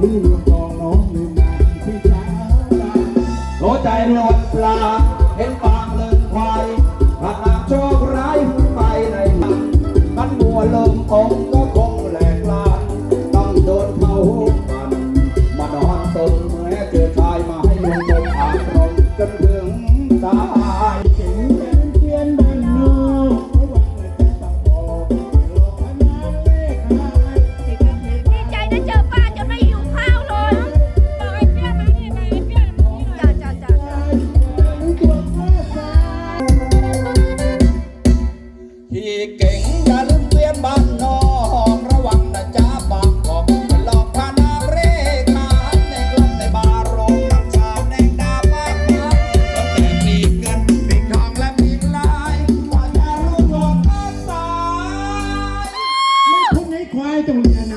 มือลงกองน้องลืมงาที่ช้าโลใจรอนปลา เห็นปางเลินควายพระนามโชคร้ายไปในมันมัวลมองก็ Nói.